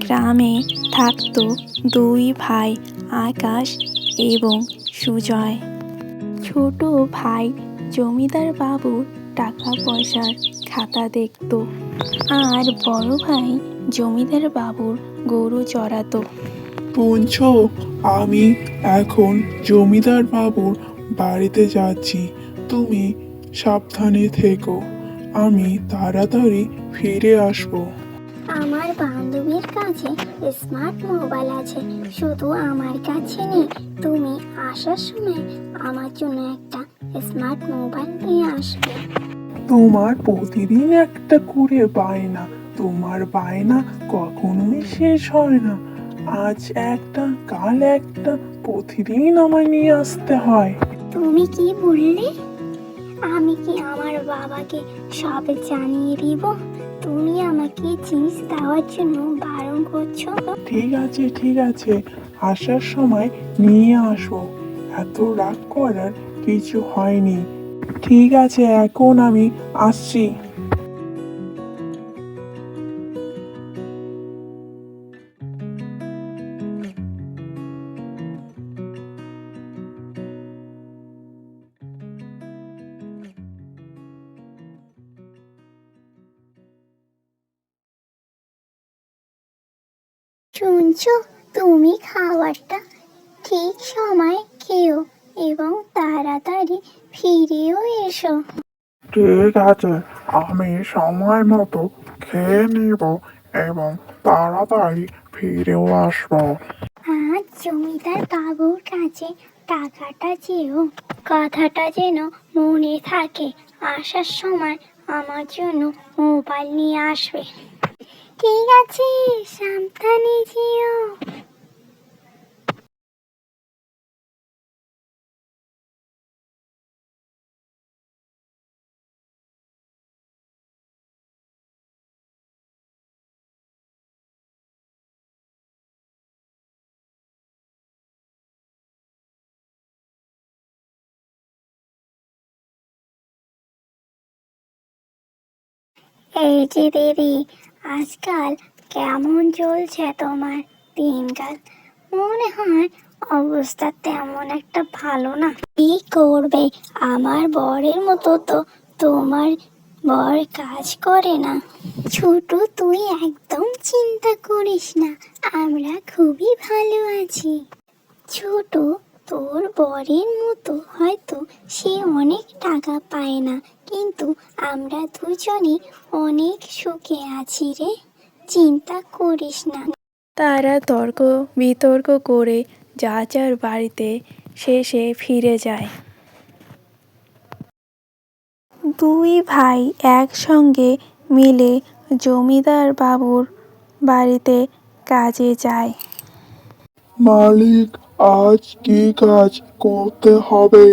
গ্রামে থাকতো দুই ভাই আকাশ এবং সুজয়। ছোট ভাই জমিদার বাবুর টাকা পয়সার খাতা দেখতো আর বড় ভাই জমিদার বাবুর গরু চড়াতো। শুনছো আমি এখন জমিদার বাবুর বাড়িতে যাচ্ছি। তুমি সাবধানে থেকো, আমি তাড়াতাড়ি ফিরে আসব। বান্ধবীর কাছে স্মার্ট মোবাইল আছে। শুধু আমার কাছে নেই। তুমি আসার সময় আমার জন্য একটা স্মার্ট মোবাইল নিয়ে আসবে। তোমার প্রতিদিন একটা করে বায়না। তোমার বায়না কখনোই শেষ হয় না। আজ একটা কাল একটা প্রতিদিন আমায় নিয়ে আসতে হয়। তুমি কি বললে? আমি কি আমার বাবাকে সব জানিয়ে দিব? তুমি আমাকে জিনিস দেওয়ার জন্য বারণ করছ? ঠিক আছে ঠিক আছে। আসার সময় নিয়ে আসো। এত রাগ করার কিছু হয়নি। ঠিক আছে, এখন আমি আসছি। শুনছো? তুমি খাবারটা ঠিক সময় খেও এবং তাড়াতাড়ি ফিরেও এসো। ঠিক আছে আমি সময় মতো খেয়ে নিব এবং তাড়াতাড়ি ফিরেও আসব। আজ জমিদার বাবুর কাছে টাকাটা চেয়েও কথাটা যেন মনে থাকে আসার সময় আমার জন্য মোবাইল নিয়ে আসবে। ঠিক আছে সাবধানে যেও এই যে দিদি আজকাল কেমন চলছে তোমার দিনকাল? মনে হয় অবস্থা তেমন একটা ভালো না। কি করবে? আমার বরের মতো তো তোমার বর কাজ করে না। ছোট, তুই একদম চিন্তা করিস না, আমরা খুবই ভালো আছি। ছোট তোর বরের মতো হয়তো সে অনেক টাকা পায় না। কিন্তু আমরা দুজনে অনেক সুখে আছি রে চিন্তা করিস না। তারা তর্ক বিতর্ক করে যা যার বাড়িতে শেষে ফিরে যায়। দুই ভাই একসঙ্গে মিলে জমিদার বাবুর বাড়িতে কাজে যায়। মালিক আজ কি কাজ করতে হবে